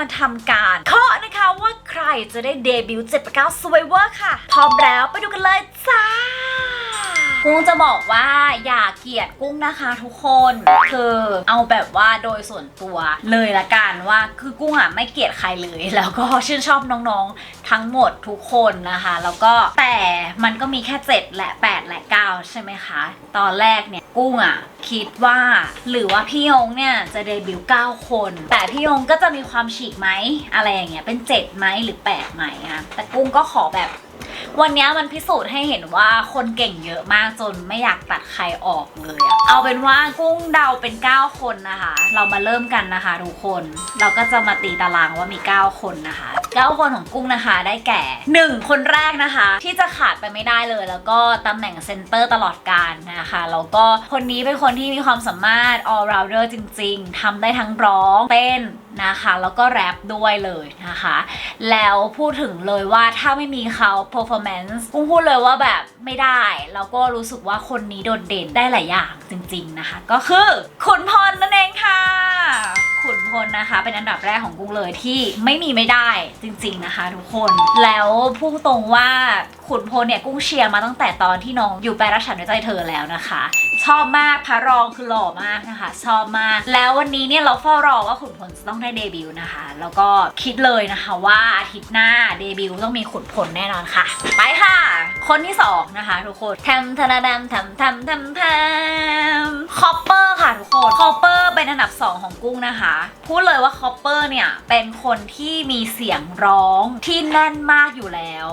มาทำการเคาะนะคะว่าใครจะได้เดบิวต์79 Survivor ค่ะ พร้อมแล้วไปดูกันเลยจ้ากุ้งจะบอกว่าอย่าเกลียดกุ้งนะคะทุกคนคือเอาแบบว่าโดยส่วนตัวเลยละกันว่าคือกุ้งอะไม่เกลียดใครเลย แล้วก็ชื่นชอบน้องๆ ทั้งหมดทุกคนนะคะ แล้วก็แต่มันก็มีแค่ 7 และ 8 และ 9 ใช่ไหมคะ ตอนแรกเนี่ย กุ้งอะคิดว่า หรือว่าพี่ยงเนี่ยจะเดบิวต์9คน แต่พี่ยงก็จะมีความฉีกไหมอะไรอย่างเงี้ยเป็น7ไหมหรือ8ไหมอะแต่กุ้งก็ขอแบบ วันนี้มันพิสูจน์ให้เห็นว่าคนเก่งเยอะมากจนไม่อยากตัดใครออกเลยอะเอาเป็นว่ากุ้งเดาเป็น 9 คนนะคะ เรามาเริ่มกันนะคะทุกคน เราก็จะมาตีตารางว่ามี 9 คนนะคะ 9 คนของกุ้งนะคะได้แก่ 1 คนแรกนะคะ ที่จะขาดไปไม่ได้เลย แล้วก็ตำแหน่งเซนเตอร์ตลอดการนะคะแล้วก็คนนี้เป็นคนที่มีความสามารถ all rounder จริง ๆทำได้ทั้งร้องเต้น นะคะ แล้วก็แรปด้วยเลยนะคะ แล้วพูดถึงเลยว่าถ้าไม่มีเขา performance กุ้งพูดเลยว่าแบบไม่ได้ แล้วก็รู้สึกว่าคนนี้โดดเด่นได้หลายอย่างจริงๆนะคะ ก็คือขุนพลนั่นเองค่ะขุนพลนะคะ เป็นอันดับแรกของกุ้งเลยที่ไม่มีไม่ได้จริง ๆนะคะ ทุกคนแล้วพูดตรงว่าขุนพลเนี่ยกุ้งเชียร์มาตั้งแต่ตอนที่น้องอยู่ไปรักฉันด้วยใจเธอแล้วนะคะ ชอบมากพระรองคือหล่อมากนะคะ ชอบมาก แล้ววันนี้เนี่ยเราเฝ้ารอว่าขุนพลจะต้องได้เดบิวต์นะคะ แล้วก็คิดเลยนะคะว่าอาทิตย์หน้าเดบิวต์ต้องมีขุนพลแน่นอนค่ะ ไปค่ะ คนที่สองนะคะทุกคนแทมทนาดมแทมแทมแทมแทมคอปเปอร์ค่ะทุกคนคอปเปอร์เป็นอันดับ 2 ของกุ้งนะคะ พูดเลยว่าคอปเปอร์เนี่ยเป็นคนที่มีเสียงร้องที่แน่นมากอยู่แล้ว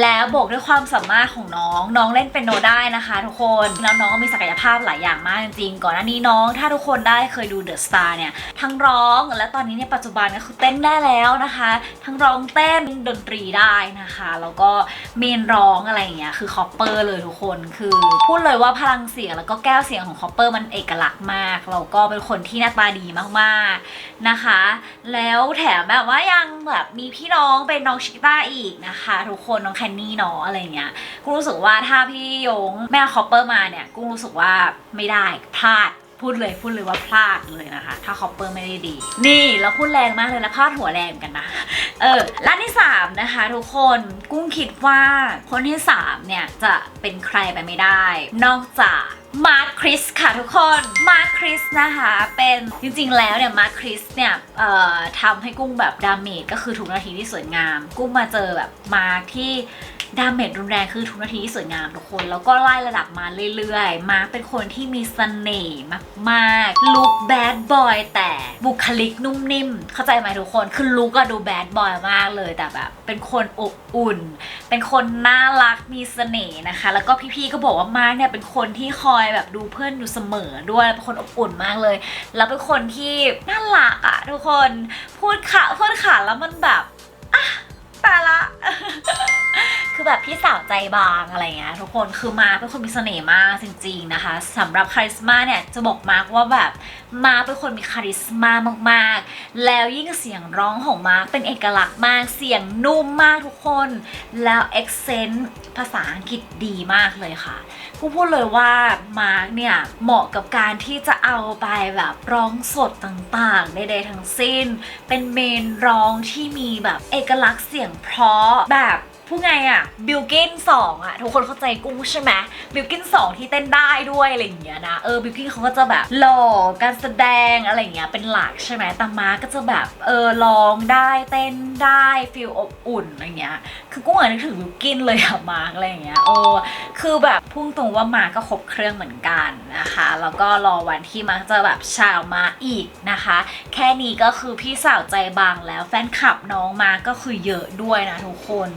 แล้วบวกด้วยความสามารถของน้อง น้องเล่นเป็นโนได้นะคะ ทุกคน แล้วน้องก็มีศักยภาพหลายอย่างมากจริงๆ ก่อนหน้านี้น้อง ถ้าทุกคนได้เคยดูเดอะสตาร์เนี่ย ทั้งร้องและตอนนี้เนี่ยปัจจุบันก็คือเต้นได้แล้วนะคะ ทั้งร้องเต้นดนตรีได้นะคะ แล้วก็เมนร้องอะไรอย่างเงี้ย คือคอปเปอร์เลยทุกคน คือ พูดเลยว่าพลังเสียงแล้วก็แก้วเสียงของคอปเปอร์มันเอกลักษณ์มาก แล้วก็เป็นคนที่หน้าตาดีมากๆนะคะ แล้วแถมแบบว่ายังแบบมีพี่น้องเป็นน้องชิต้าอีกนะคะ ทุกคนน้องแคนนี่เนาะอะไรเงี้ยกุ้งรู้สึกว่าถ้าพี่ยงแม่คอปเปอร์มาเนี่ยกุ้งรู้สึกว่าไม่ได้พลาดพูดเลยพูดเลยว่าพลาดเลยนะคะ ถ้าคอปเปอร์ไม่ได้ดี นี่แล้วพูดแรงมากเลยแล้วพลาดหัวแรงเหมือนกันนะเออร้านที่ 3 นะคะ ทุกคนกุ้งคิดว่าคนที่ 3 เนี่ยจะเป็นใครไปไม่ได้ นอกจาก มาร์คคริสค่ะทุกคนมาร์คคริสนะคะเป็นจริงๆแล้วเนี่ยมาร์คคริสเนี่ยทำให้กุ้งแบบดาเมจก็คือทุกนาทีที่สวยงาม กุ้งมาเจอแบบมาร์คที่ดาเมจรุนแรงคือทุกนาทีที่สวยงามทุกคน แล้วก็ไล่ระดับมาเรื่อยๆ มาเป็นคนที่มีเสน่ห์มากๆลุคแบดบอยแต่บุคลิกนุ่มนิ่ม เข้าใจไหมทุกคน คือลุคก็ดูแบดบอยมากเลยแต่แบบ เป็นคนอบอุ่น เป็นคนน่ารักมีเสน่ห์นะคะ แล้วก็พี่ๆก็บอกว่ามาร์กเนี่ยเป็นคนที่คอยแบบดูเพื่อนอยู่เสมอด้วยเป็นคนอบอุ่นมากเลย แล้วเป็นคนที่น่ารักอะทุกคนพูดค่ะพูดค่ะแล้วมันแบบอะตาละ คือแบบพี่สาวใจบางอะไรเงี้ยทุกคนคือมาเป็นคนมีเสน่ห์มากจริง ๆนะคะสำหรับคาริสมาเนี่ยจะบอกมาร์คว่าแบบ มาเป็นคนมีคาริสมามากๆ แล้วยิ่งเสียงร้องของมาร์คเป็นเอกลักษณ์มาก เสียงนุ่มมากทุกคน แล้วเอ็กเซนต์ภาษาอังกฤษดีมากเลยค่ะกูพูดเลยว่ามาร์คเนี่ยเหมาะกับการที่จะเอาไปแบบร้องสดต่างๆใดๆทั้งสิ้น เป็นเมนร้องที่มีแบบเอกลักษณ์เสียงเพราะแบบู้ไงอะบิลกินสองอะทุกคนเข้าใจกุ้งใช่ไหมบิลกินสองที่เต้นได้ด้วยอะไรอย่างเงี้ยนะเออบิลกินเขาก็จะแบบหล่อการแสดงอะไรอย่างเงี้ยเป็นหลักใช่ไหมแต่มาก็จะแบบเออร้องได้เต้นได้ฟีลอบอุ่นอะไรเงี้ยคือกุ้งอะนึกถึงบิลกินเลยอะมาร์คอะไรอย่างเงี้ยเออคือแบบพุ่งตรงว่ามาก็ครบเครื่องเหมือนกันนะคะแล้วก็รอวันที่มาจะแบบชาวมาอีกนะคะ แค่นี้ก็คือพี่สาวใจบางแล้วแฟนคลับน้องมาก็คือเยอะด้วยนะทุกคน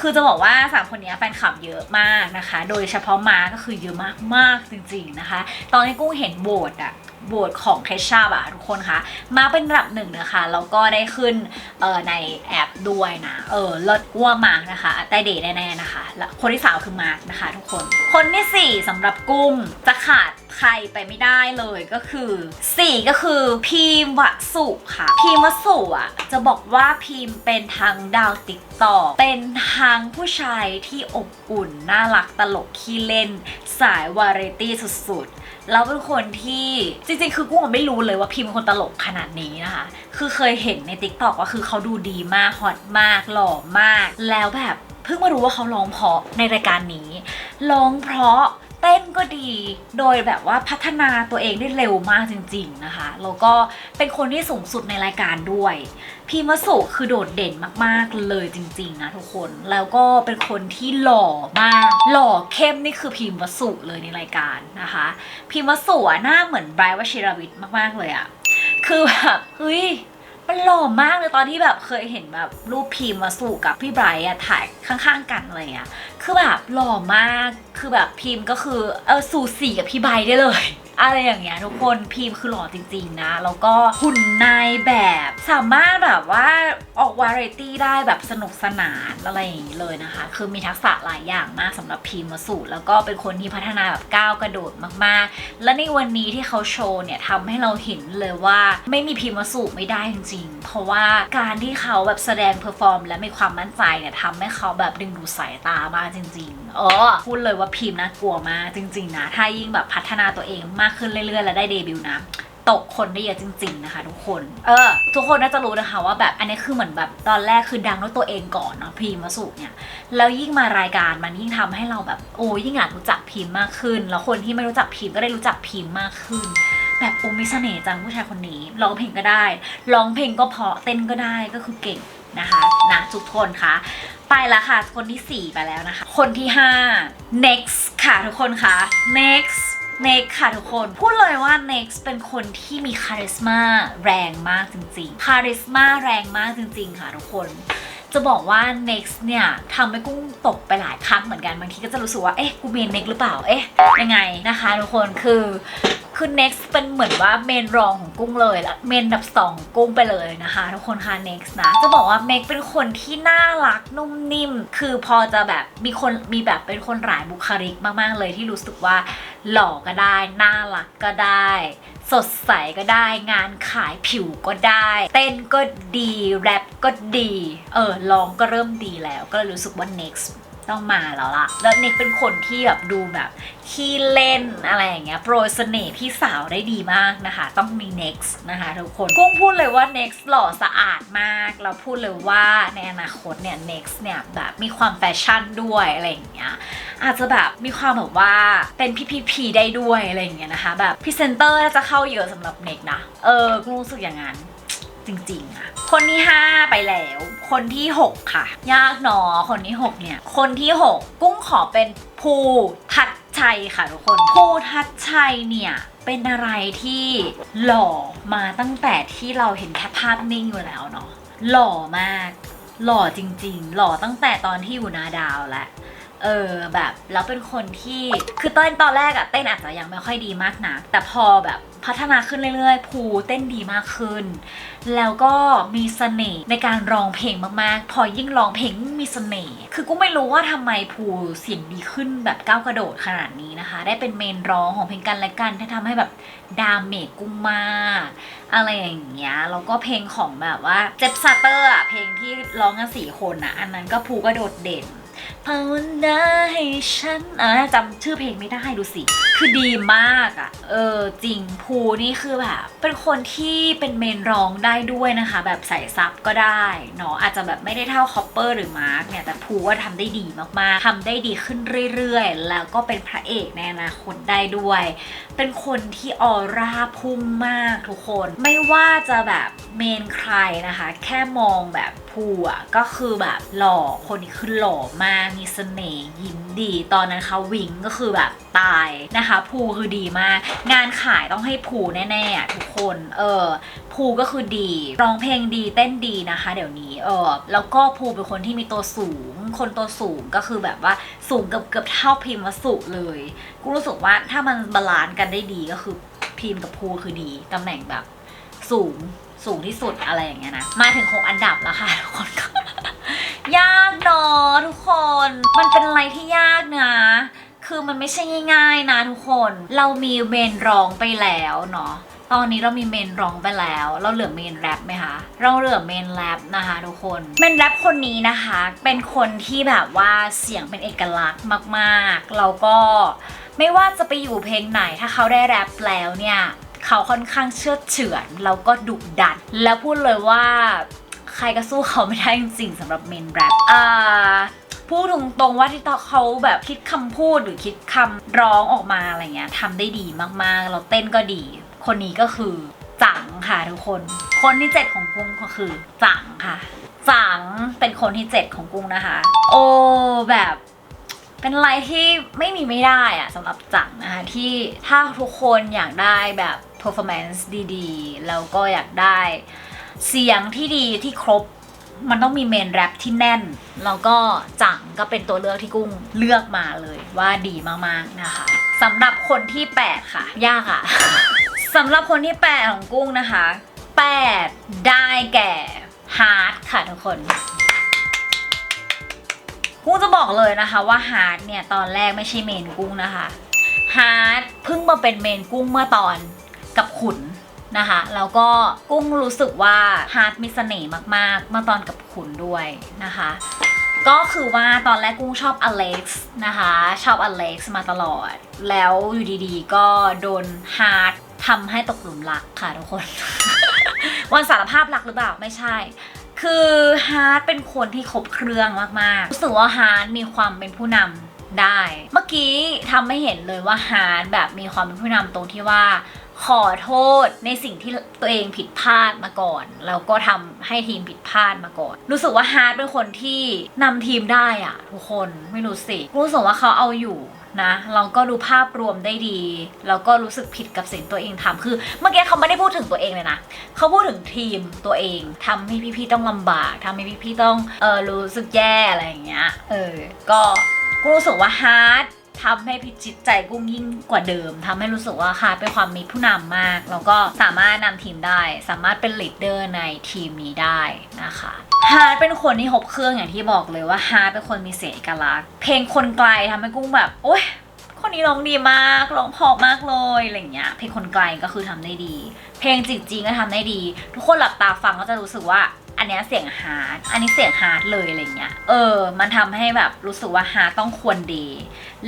คือจะบอกว่าสามคนนี้แฟนคลับเยอะมากนะคะ โดยเฉพาะมาก็คือเยอะมากมากๆจริงๆนะคะ ตอนที่กุ้งเห็นโบสอะ โบสของเคชาบอะทุกคนคะมาเป็นระดับหนึ่งนะคะแล้วก็ได้ขึ้นเออในแอปด้วยนะเออลดอ้วมาร์กนะคะได้เดทแน่ๆนะคะแล้วคนที่สามคือมาร์กนะคะ ทุกคน คนที่สี่สำหรับกุ้งจะขาดใครไปไม่ได้เลยก็คือสี่ก็คือพีมวสุค่ะ พีมวสุอะจะบอกว่าพีมเป็นทางดาวติ๊กต่อเป็นทางผู้ชายที่อบอุ่นน่ารักตลกขี้เล่น สายวาไรตี้สุดๆ แล้วเป็นคนที่จริงๆ คือกุ้งไม่รู้เลยว่าพิมเป็นคนตลกขนาดนี้นะคะ คือเคยเห็นใน t ิ k t o k ว่าคือเขาดูดีมากฮอตมาก หล่อมาก แล้วแบบเพิ่งมารู้ว่าเขาร้องเพราะในรายการนี้ร้องเพราะ เต้นก็ดี โดยแบบว่าพัฒนาตัวเองได้เร็วมากจริง ๆนะคะ แล้วก็เป็นคนที่สูงสุดในรายการด้วย พีมสุคือโดดเด่นมากๆเลยจริง ๆ นะทุกคน แล้วก็เป็นคนที่หล่อมาก หล่อเข้มนี่คือพีมวสุเลยในรายการนะคะพีมวสุหน้าเหมือนไบรท์วชิรวิทย์มากๆเลยอะคือแบบเฮ้ยมันหล่อมากเลยตอนที่แบบเคยเห็นแบบรูปพิมพ์มาสู่กับพี่ไบรท์อะถ่ายข้างๆกันอะไรอะ คือแบบหล่อมาก คือแบบพิมพ์ก็คือเออสูสีกับพี่ไบได้เลย อะไรอย่างเงี้ยทุกคนพิมพ์คือหล่อจริงๆนะ แล้วก็หุ่นนายแบบสามารถแบบว่าออกวาไรตี้ได้แบบสนุกสนานอะไรอย่างนี้เลยนะคะ คือมีทักษะหลายอย่างมากสำหรับพิมพ์มาสู่แล้วก็เป็นคนที่พัฒนาแบบก้าวกระโดดมากๆ และในวันนี้ที่เขาโชว์เนี่ยทำให้เราเห็นเลยว่าไม่มีพิมพ์มาสู่ไม่ได้จริงๆ เพราะว่าการที่เขาแบบแสดงเพอร์ฟอร์มและมีความมั่นใจเนี่ยทำให้เขาแบบดึงดูดสายตามากจริง ๆ เออพูดเลยว่าพิมพ์น่ากลัวมากจริง ๆ นะ ถ้ายิ่งแบบพัฒนาตัวเองมากขึ้นเรื่อยๆ และได้เดบิวต์นะตกคนได้เยอะจริง ๆ นะคะ ทุกคน เออ ทุกคนน่าจะรู้นะคะว่าแบบอันนี้คือเหมือนแบบตอนแรกคือดังด้วยตัวเองก่อนเนาะพิมพ์มาสุเนี่ยแล้วยิ่งมารายการมันยิ่งทำให้เราแบบโอ้ยิ่งอยากรู้จักพิมพ์มากขึ้น แล้วคนที่ไม่รู้จักพิมพ์ก็ได้รู้จักพิมพ์มากขึ้น แบบโอ้มีเสน่ห์จังผู้ชายคนนี้ร้องเพลงก็ได้ร้องเพลงก็เพาะเต้นก็ได้ก็คือเก่ง นะคะนะทุกคนคะไปแล้วค่ะ คนที่ 4 ไปแล้วนะคะ คนที่ 5 next ค่ะทุกคนคะ next next ค่ะทุกคน พูดเลยว่า next เป็นคนที่มีคาริสมาแรงมากจริงๆ คาริสมาแรงมากจริงๆ ค่ะทุกคน จะบอกว่า next เนี่ยทำให้กุ้งตกไปหลายครั้งเหมือนกันบางทีก็จะรู้สึกว่า เอ๊ะ กูเมน next หรือเปล่า เอ๊ะ ยังไงนะคะทุกคนคือคือ next เป็นเหมือนว่าเมนรองของกุ้งเลยละเมนดับสองกุ้งไปเลยนะคะทุกคนค่ะ next นะ จะบอกว่า next เป็นคนที่น่ารักนุ่มนิ่ม คือพอจะแบบมีคนมีแบบเป็นคนหลายบุคลิกมากๆเลยที่รู้สึกว่า หล่อก็ได้ น่ารักก็ได้ สดใสก็ได้ งานขายผิวก็ได้ เต้นก็ดี แรปก็ดี เออร้องก็เริ่มดีแล้ว ก็เลยรู้สึกว่า next ต้องมาแล้วล่ะ แล้วเน็กเป็นคนที่แบบดูแบบขี้เล่นอะไรอย่างเงี้ย โปรยเสน่ห์พี่สาวได้ดีมากนะคะ ต้องมี next นะคะทุกคน กุ้งพูดเลยว่า next หล่อสะอาดมาก เราพูดเลยว่าในอนาคตเนี่ย next เนี่ยแบบมีความแฟชั่นด้วยอะไรอย่างเงี้ย อาจจะแบบมีความแบบว่าเป็นพีพีพีได้ด้วยอะไรอย่างเงี้ยนะคะ แบบพรีเซนเตอร์จะเข้าเยอะสำหรับเน็กนะ เออ กุ้งรู้สึกอย่างนั้น จริงๆอะคนที่ 5 ไปแล้ว คนที่ 6 ค่ะ ยากหนอคนที่ 6 เนี่ย คนที่ 6 กุ้งขอเป็นภูทัดชัยค่ะทุกคนภูทัดชัยเนี่ยเป็นอะไรที่หล่อมาตั้งแต่ที่เราเห็นแค่ภาพนิ่งอยู่แล้วเนาะหล่อมาก หล่อจริง ๆ หล่อตั้งแต่ตอนที่อยู่นาดาวแล้วเออแบบแล้วเป็นคนที่คือเต้นตอนแรกอะเต้นอาจจะยังไม่ค่อยดีมากนัก แต่พอแบบ พัฒนาขึ้นเรื่อยๆ ภูเต้นดีมากขึ้น แล้วก็มีเสน่ห์ในการร้องเพลงมากๆ พอยิ่งร้องเพลงมีเสน่ห์ คือกูไม่รู้ว่าทำไมภูเสียงดีขึ้นแบบก้าวกระโดดขนาดนี้นะคะ ได้เป็นเมนร้องของเพลงกันและกันที่ทำให้แบบดามเมจกุ้งมากอะไรอย่างเงี้ย แล้วก็เพลงของแบบว่าเจ็บซาเตอร์อะเพลงที่ร้องกันสี่คนอะอันนั้นก็ภูก็โดดเด่น ภาวนาให้ฉันเออจำชื่อเพลงไม่ได้ดูสิ คือดีมากอะ่ะ เออจริงภูนี่คือแบบ เป็นคนที่เป็นเมนร้องได้ด้วยนะคะ แบบใส่ซับก็ได้เนาะอาจจะแบบไม่ได้เท่าคอปเปอร์หรือมาร์กเนี่ย แต่ภูว่าทำได้ดีมากๆทำได้ดีขึ้นเรื่อยๆ แล้วก็เป็นพระเอกในอนาคตได้ด้วย เป็นคนที่ออร่าพุ่งมากทุกคน ไม่ว่าจะแบบเมนใครนะคะ แค่มองแบบูอะก็คือแบบหล่อคนนี้คือหล่อมากมีเสน่ห์ยิ้มดี ตอนนั้นเขาวิงก็คือแบบตายนะคะ ภูคือดีมาก งานขายต้องให้ภูแน่ๆอะทุกคนเออภูก็คือดีร้องเพลงดีเต้นดีนะคะ เดี๋ยวนี้เออแล้วก็ภูเป็นคนที่มีตัวสูง คนตัวสูงก็คือแบบว่าสูงเกือบเกือบเท่าพิมพ์วสุเลย กูรู้สึกว่าถ้ามันบาลานซ์กันได้ดีก็คือพิมพ์กับภูคือดีตำแหน่งแบบ สูงสูงที่สุดอะไรอย่างเงี้ยนะ มาถึงหกอันดับแล้วค่ะทุกคนยากเนาะทุกคน มันเป็นอะไรที่ยากนะคือมันไม่ใช่ง่ายๆนะทุกคน เรามีเมนร้องไปแล้วเนาะ ตอนนี้เรามีเมนร้องไปแล้ว เราเหลือเมนแรปไหมคะ เราเหลือเมนแรปนะคะทุกคน เมนแรปคนนี้นะคะ เป็นคนที่แบบว่าเสียงเป็นเอกลักษณ์มากๆ แล้วก็ไม่ว่าจะไปอยู่เพลงไหนถ้าเขาได้แรปแล้วเนี่ย เขาค่อนข้างเชื่อเฉือนแล้วก็ดุดัน แล้วพูดเลยว่าใครก็สู้เขาไม่ได้จริงๆสำหรับเมนแรปอ่าพูดตรงๆว่าที่เขาแบบคิดคำพูดหรือคิดคำร้องออกมาอะไรเงี้ยทำได้ดีมากๆ เราเต้นก็ดี คนนี้ก็คือจังค่ะทุกคน คนที่เจ็ดของกุ้งก็คือจังค่ะ จังเป็นคนที่เจ็ดของกุ้งนะคะ โอ้แบบเป็นอะไรที่ไม่มีไม่ได้อะสำหรับจังนะคะที่ถ้าทุกคนอยากได้แบบ performance ดีๆ แล้วก็อยากได้เสียงที่ดีที่ครบมันต้องมีเมนแรปที่แน่น แล้วก็จังก็เป็นตัวเลือกที่กุ้งเลือกมาเลยว่าดีมากๆนะคะสำหรับคนที่ 8 ค่ะ ยากอะสำหรับคนที่ 8 ของกุ้งนะคะ 8 ได้แก่ฮาร์ดค่ะทุกคนกุ้งจะบอกเลยนะคะว่าฮาร์ดเนี่ยตอนแรกไม่ใช่เมนกุ้งนะคะฮาร์ดเพิ่งมาเป็นเมนกุ้งเมื่อตอน กับขุนนะคะแล้วก็กุ้งรู้สึกว่าฮาร์ดมีเสน่ห์มากๆมื่อตอนกับขุนด้วยนะคะ ก็คือว่าตอนแรกกุ้งชอบอเล็กซ์นะคะชอบอเล็กซ์มาตลอด แล้วอยู่ดีๆ ก็โดนฮาร์ดทำให้ตกหลุมรักค่ะทุกคน วันสารภาพรักหรือเปล่าไม่ใช่ คือฮาร์ดเป็นคนที่ครบเครื่องมากๆรู้สึกว่าฮาร์ดมีความเป็นผู้นำได้ เมื่อกี้ทำให้เห็นเลยว่าฮาร์ดแบบมีความเป็นผู้นำตรงที่ว่า ขอโทษในสิ่งที่ตัวเองผิดพลาดมาก่อนแล้วก็ทำให้ทีมผิดพลาดมาก่อน รู้สึกว่าฮาร์ดเป็นคนที่นำทีมได้อะทุกคนไม่รู้สิรู้สึกว่าเขาเอาอยู่นะเราก็ดูภาพรวมได้ดี แล้วก็รู้สึกผิดกับสิ่งตัวเองทำคือ เมื่อกี้เขาไม่ได้พูดถึงตัวเองเลยนะเขาพูดถึงทีมตัวเองทำให้พี่ๆต้องลำบากทำให้พี่ๆต้องเออรู้สึกแย่อะไรอย่างเงี้ยเออก็กูรู้สึกว่าฮาร์ด ทำให้พิจิตใจกุ้งยิ่งกว่าเดิมทำให้รู้สึกว่าฮาร์ดเป็นความมีผู้นำมาก แล้วก็สามารถนำทีมได้ สามารถเป็นลีดเดอร์ในทีมนี้ได้นะคะฮาร์ดเป็นคนที่หบเครื่องอย่างที่บอกเลยว่าฮาร์ดเป็นคนมีเสียงเอกลักษณ์เพลงคนไกลทำให้กุ้งแบบโอ๊ยคนนี้ร้องดีมากร้องเพราะมากเลยอะไรเงี้ยเพลงคนไกลก็คือทำได้ดี เพลงจริงๆก็ทำได้ดี ทุกคนหลับตาฟังก็จะรู้สึกว่า อันเนี้ยเสียงฮาร์ดอันนี้เสียงฮาร์ดเลยอะไรเงี้ย เออ มันทำให้แบบรู้สึกว่าฮาร์ดต้องควรดี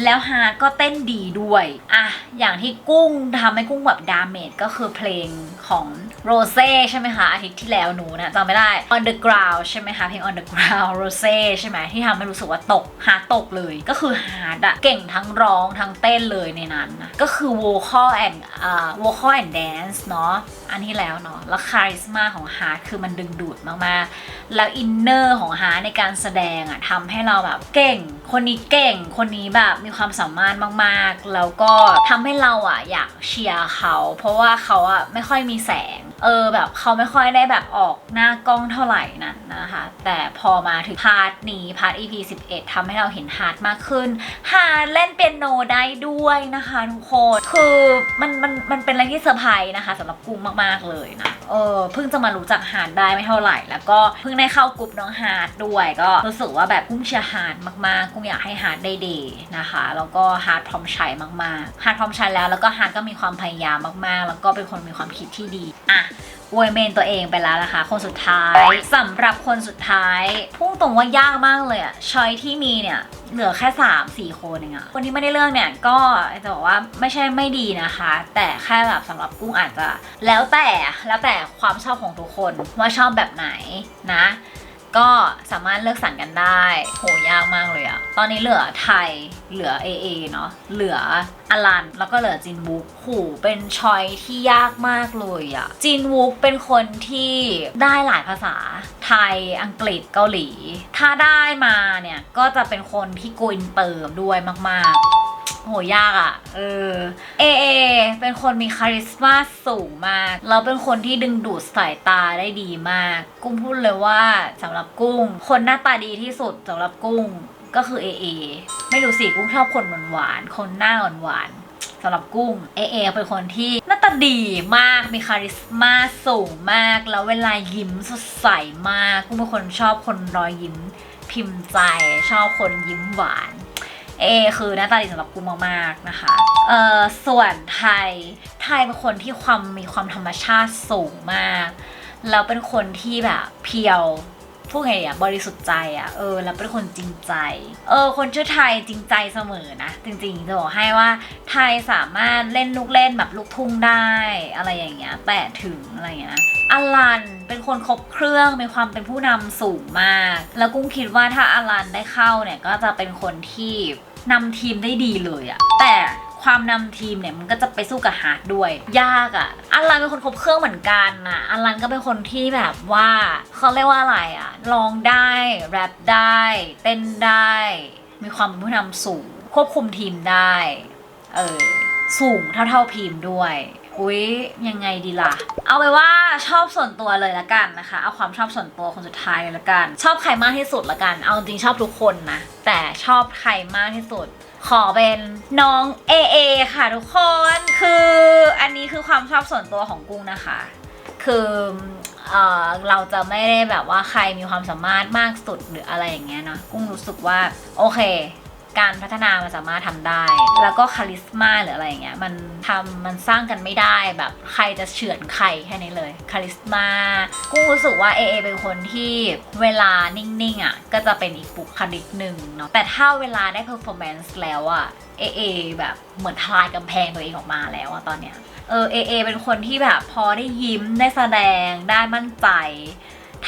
แล้วฮาร์ดก็เต้นดีด้วยอะอย่างที่กุ้งทำให้กุ้งแบบดาเมจก็คือเพลงของโรเซ่ใช่ไหมคะอาทิตย์ที่แล้วหนูนะจำไม่ได้ Underground ใช่ไหมคะเพลง Underground โรเซ่ใช่ไหมที่ทำให้รู้สึกว่าตกฮาร์ดตกเลย ก็คือฮาร์ดอะเก่งทั้งร้องทั้งเต้นเลยในนั้นนะก็คือ vocal and อ่า vocal and dance เนาะอันที่แล้วเนาะแล้วคาริสมาของฮาร์ดคือมันดึงดูดมากๆ แล้วอินเนอร์ของฮาในการแสดงอะทำให้เราแบบเก่ง คนนี้เก่ง คนนี้แบบมีความสามารถมากๆ แล้วก็ทำให้เราอะอยากเชียร์เขา เพราะว่าเขาอะไม่ค่อยมีแสงเออแบบเขาไม่ค่อยได้แบบออกหน้ากล้องเท่าไหร่นั่นนะคะ แต่พอมาถึงพาร์ทนี้พาร์ท EP 11ทำให้เราเห็นฮาร์ดมากขึ้นฮาร์ดเล่นเปียโนได้ด้วยนะคะทุกคนคือมันมันมันเป็นอะไรที่เซอร์ไพรส์นะคะสำหรับกุ้งมากๆเลยนะเออเพิ่งจะมารู้จักฮาร์ดได้ไม่เท่าไหร่แล้วก็เพิ่งได้เข้ากลุ่มน้องฮาร์ดด้วยก็รู้สึกว่าแบบกุ้งเชียร์ฮาร์ดมากๆกุ้งอยากให้ฮาร์ดได้ดีนะคะแล้วก็ฮาร์ดพร้อมใช้มากๆฮาร์ดพร้อมใช้แล้วแล้วก็ฮาร์ดก็มีความพยายามมากๆ แล้วก็เป็นคนมีความคิดที่ดีอะ อวยเมนตัวเองไปแล้วนะคะ คนสุดท้ายสำหรับคนสุดท้ายพุ่งตรงว่ายากมากเลยอะช้อยที่มีเนี่ยเหลือแค่ 3 4 คนเองอะคนที่ไม่ได้เลือกเนี่ยก็จะบอกว่าไม่ใช่ไม่ดีนะคะ แต่แค่แบบสำหรับกุ้งอาจจะ แล้วแต่แล้วแต่ความชอบของทุกคนว่าชอบแบบไหนนะ ก็สามารถเลือกสรรกันได้ โหยากมากเลยอะตอนนี้เหลือไทยเหลือ AA เนาะเหลืออลันแล้วก็เหลือจินวุกโหเป็นชอยที่ยากมากเลยอะจินวุกเป็นคนที่ได้หลายภาษา ไทยอังกฤษเกาหลี ถ้าได้มาเนี่ย ก็จะเป็นคนที่โกอินเติมด้วยมาก ๆ โหยากอะ่ะ เออ เอเอ เป็นคนมีคาริสมาสูงมาก แล้วเป็นคนที่ดึงดูดสายตาได้ดีมาก กุ้งพูดเลยว่าสำหรับกุ้ง คนหน้าตาดีที่สุดสำหรับกุ้งก็คือเอเอ ไม่รู้สิกุ้งชอบคนหวานๆคนหน้าหวานๆสำหรับกุ้งเอเอเป็นคนที่หน้าตาดีมากมีคาริสมาสูงมาก แล้วเวลายิ้มสดใสมากกุ้งเป็นคนชอบคนรอยยิ้มพิมพ์ใจ ชอบคนยิ้มหวาน เอคือหน้าตาดีสำหรับกูมากๆนะคะ เอ่อส่วนไทย ไทยเป็นคนที่ความมีความธรรมชาติสูงมาก แล้วเป็นคนที่แบบเพียวพูดไงอะบริสุทธิ์ใจอะเออแล้วเป็นคนจริงใจ เออ คนชื่อไทยจริงใจเสมอนะ จริงๆจะบอกให้ว่าไทยสามารถเล่นลูกเล่นแบบลูกทุ่งได้ อะไรอย่างเงี้ยแต่ถึงอะไรอย่างเงี้ยนะอลันเป็นคนครบเครื่องมีความเป็นผู้นำสูงมาก แล้วกุ้งคิดว่าถ้าอลันได้เข้าเนี่ยก็จะเป็นคนที่ นำทีมได้ดีเลยอะแต่ความนำทีมเนี่ยมันก็จะไปสู้กับฮาร์ดด้วย ยากอะอลันเป็นคนครบเครื่องเหมือนกันนะอลันก็เป็นคนที่แบบว่าเขาเรียกว่าอะไรอะร้องได้ แรปได้ เต้นได้ มีความเป็นผู้นำสูง ควบคุมทีมได้ เออสูงเท่าๆพิมพ์ด้วย อุ๊ยยังไงดีล่ะ เอาไปว่าชอบส่วนตัวเลยละกันนะคะ เอาความชอบส่วนตัวคนสุดท้ายเลยละกัน ชอบใครมากที่สุดละกัน เอาจริงชอบทุกคนนะ แต่ชอบใครมากที่สุด ขอเป็นน้องเอเอค่ะทุกคน คืออันนี้คือความชอบส่วนตัวของกุ้งนะคะ คือเออเราจะไม่ได้แบบว่าใครมีความสามารถมากสุดหรืออะไรอย่างเงี้ยเนาะ กุ้งรู้สึกว่าโอเค การพัฒนามันสามารถทำได้ แล้วก็คาลิสมาหรืออะไรอย่างเงี้ยมันทำมันสร้างกันไม่ได้แบบใครจะเฉือนใครแค่นี้เลยคาลิสมากุ้งรู้สึกว่าเอเอเป็นคนที่เวลานิ่งๆอะก็จะเป็นอีกบุคลิกหนึ่งเนาะแต่ถ้าเวลาได้เพอร์ฟอร์แมนซ์แล้วอะเอเอแบบเหมือนทลายกำแพงตัวเองออกมาแล้วอะตอนเนี้ยเออเอเอเป็นคนที่แบบพอได้ยิ้มได้แสดงได้มั่นใจ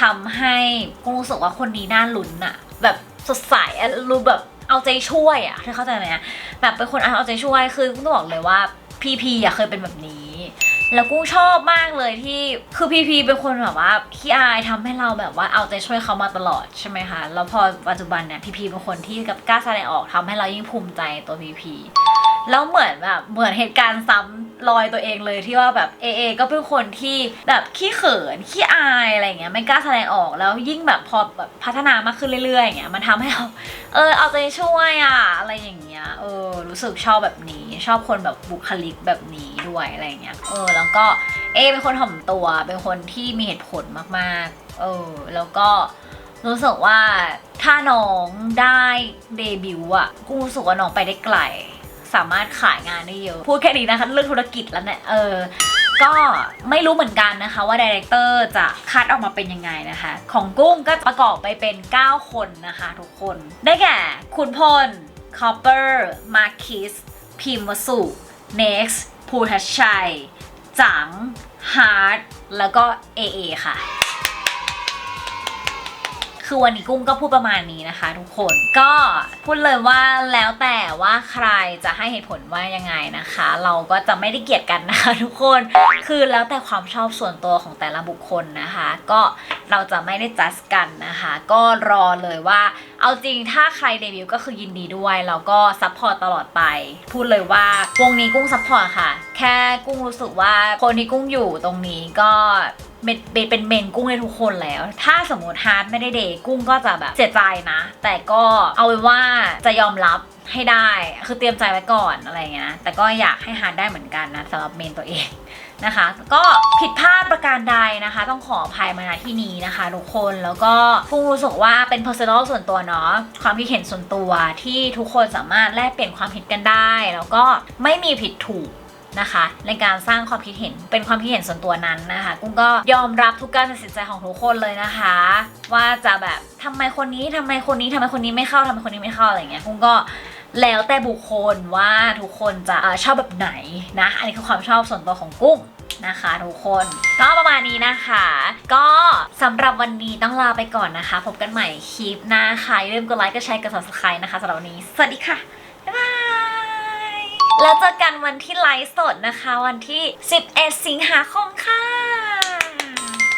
ทำให้กุ้งรู้สึกว่าคนนี้น่าลุ้นอะแบบสดใสรู้แบบ เอาใจช่วยอะเธอเข้าใจไหมอะแบบเป็นคนเอาใจช่วยคือกุ้งต้องบอกเลยว่าพีพีอะเคยเป็นแบบนี้ แล้วกุ้งชอบมากเลยที่คือพีพีเป็นคนแบบว่าขี้อายทำให้เราแบบว่าเอาใจช่วยเขามาตลอดใช่ไหมคะแล้วพอปัจจุบันเนี่ยพีพีเป็นคนที่กับกล้าแสดงออกทำให้เรายิ่งภูมิใจตัวพีพี แล้วเหมือนแบบเหมือนเหตุการณ์ซ้ำรอยตัวเองเลยที่ว่าแบบเอเอก็เป็นคนที่แบบขี้เขินขี้อายอะไรเงี้ยไม่กล้าแสดงออกแล้วยิ่งแบบพอแบบพัฒนามากขึ้นเรื่อยๆอย่างเงี้ยมันทำให้เราเออเอาใจช่วยอะอะไรอย่างเงี้ยเออรู้สึกชอบแบบนี้ชอบคนแบบบุคลิกแบบนี้ด้วยอะไรเงี้ยเออแล้วก็เอเป็นคนถ่อมตัวเป็นคนที่มีเหตุผลมากๆเออแล้วก็รู้สึกว่าถ้าน้องได้เดบิวต์อะกุ้งรู้สึกว่าน้องไปได้ไกล สามารถขายงานได้เยอะ พูดแค่นี้นะคะเรื่องธุรกิจแล้วเนี่ยเออก็ไม่รู้เหมือนกันนะคะว่าดีเรคเตอร์จะคัดออกมาเป็นยังไงนะคะ ของกุ้งก็ประกอบไปเป็น 9 คนนะคะทุกคน ได้แก่ คุณพลคอปเปอร์มาคิส พิมวสุ next ภูทัชชัย จังฮาร์ดแล้วก็เอเอค่ะ คือวันนี้กุ้งก็พูดประมาณนี้นะคะ ทุกคนก็พูดเลยว่าแล้วแต่ว่าใครจะให้เหตุผลว่ายังไงนะคะ เราก็จะไม่ได้เกลียดกันนะคะ ทุกคนคือแล้วแต่ความชอบส่วนตัวของแต่ละบุคคลนะคะ ก็เราจะไม่ได้จัดกันนะคะ ก็รอเลยว่า เอาจริงถ้าใครเดบิวต์ก็คือยินดีด้วยแล้วก็ซัพพอร์ตตลอดไป พูดเลยว่าวงนี้กุ้งซัพพอร์ตค่ะ แค่กุ้งรู้สึกว่าคนที่กุ้งอยู่ตรงนี้ก็ เป็นเป็นเมนกุ้งในทุกคนแล้ว ถ้าสมมติฮาร์ดไม่ได้เดย์กุ้งก็จะแบบเสียใจนะ แต่ก็เอาไว้ว่าจะยอมรับให้ได้ คือเตรียมใจไว้ก่อนอะไรเงี้ยนะแต่ก็อยากให้ฮาร์ดได้เหมือนกันนะสำหรับเมนตัวเองนะคะ ก็ผิดพลาดประการใดนะคะ ต้องขออภัยมาณที่นี้นะคะทุกคนแล้วก็กุ้งรู้สึกว่าเป็น personal ส่วนตัวเนาะความคิดเห็นส่วนตัวที่ทุกคนสามารถแลกเปลี่ยนความคิดกันได้ แล้วก็ไม่มีผิดถูก นะคะ ในการสร้างความคิดเห็นเป็นความคิดเห็นส่วนตัวนั้นนะคะ กุ้งก็ยอมรับทุกการตัดสินใจของทุกคนเลยนะคะ ว่าจะแบบทำไมคนนี้ทำไมคนนี้ทำไมคนนี้ไม่เข้าทำไมคนนี้ไม่เข้าอะไรเงี้ยกุ้งก็แล้วแต่บุคคลว่าทุกคนจะอชอบแบบไหนนะอันนี้คือความชอบส่วนตัวของกุ้งนะคะทุกคนก็ประมาณนี้นะคะ ก็สำหรับวันนี้ต้องลาไปก่อนนะคะ พบกันใหม่คลิปหน้าค่ะอย่าลืมกดไลค์กดแชร์กด subscribe นะคะสำหรับวันนี้ สวัสดีค่ะ แล้วเจอกันวันที่ไลฟ์สดนะคะ วันที่ 11 สิงหาคมค่ะ